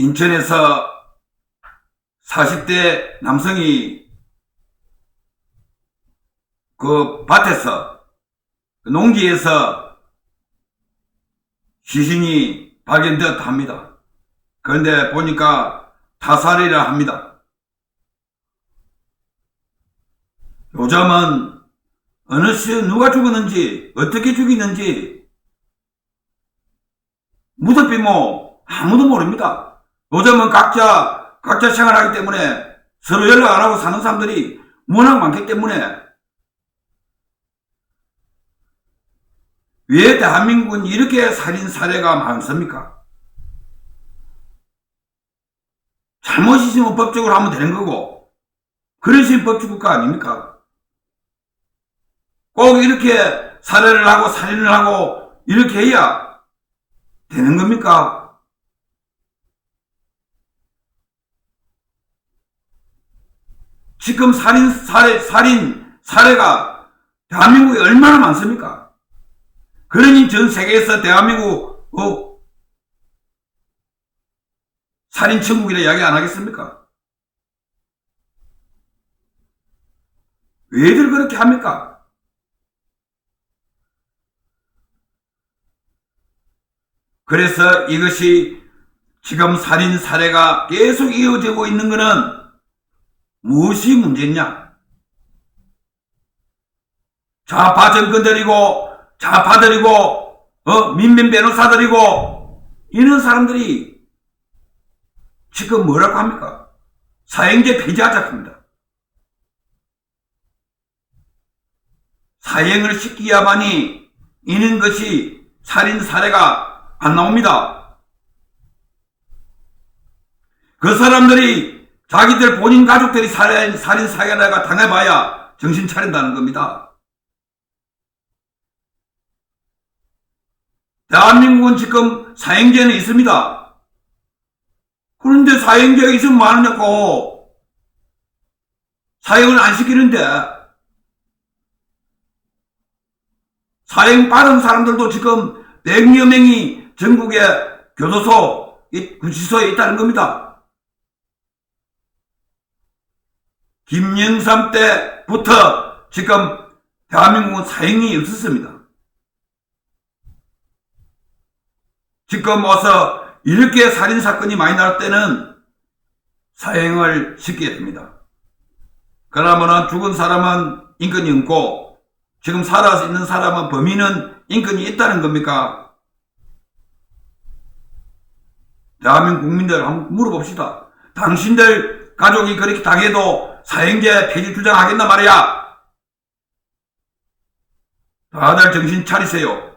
인천에서 40대 남성이 그 밭에서 그 농지에서 시신이 발견되었다 합니다. 그런데 보니까 타살이라 합니다. 요즘은 어느 시 누가 죽었는지 어떻게 죽이는지 무덤비 뭐 아무도 모릅니다. 요즘은 각자 각자 생활하기 때문에 서로 연락 안 하고 사는 사람들이 워낙 많기 때문에 왜 대한민국은 이렇게 살인 사례가 많습니까? 잘못 있으면 법적으로 하면 되는 거고 식의 법치국가 아닙니까? 꼭 이렇게 살해를 하고 살인을 하고 이렇게 해야 되는 겁니까? 지금 살인 사례 살인 사례가 대한민국에 얼마나 많습니까? 그러니 전 세계에서 대한민국 어, 살인 천국이라 이야기 안 하겠습니까? 왜들 그렇게 합니까? 그래서 이것이 지금 살인 사례가 계속 이어지고 있는 것은 무엇이 문제냐? 좌파 정권들이고 좌파들이고 어, 민민 변호사들이고 이런 사람들이 지금 뭐라고 합니까? 사형제 폐지하자 합니다. 사형을 시키야만이 이는 것이 살인 사례가 안 나옵니다. 그 사람들이 자기들 본인 가족들이 살인, 살인 사례가 당해봐야 정신 차린다는 겁니다. 대한민국은 지금 사형제는 있습니다. 그런데 사형제가 있으면 많으냐고. 사형을 안 시키는데. 사형 받은 사람들도 지금 100여 명이 전국의 교도소, 이 구치소에 있다는 겁니다. 김영삼 때부터 지금 대한민국은 사형이 없었습니다. 지금 와서 이렇게 살인 사건이 많이 날 때는 사형을 시켜야 됩니다. 그러면은 죽은 사람은 인권이 없고 지금 살아 있는 사람은 범인은 인권이 있다는 겁니까? 대한민국 국민들 한번 물어봅시다. 당신들 가족이 그렇게 당해도 사형제 폐지 주장하겠나 말이야. 다들 정신 차리세요.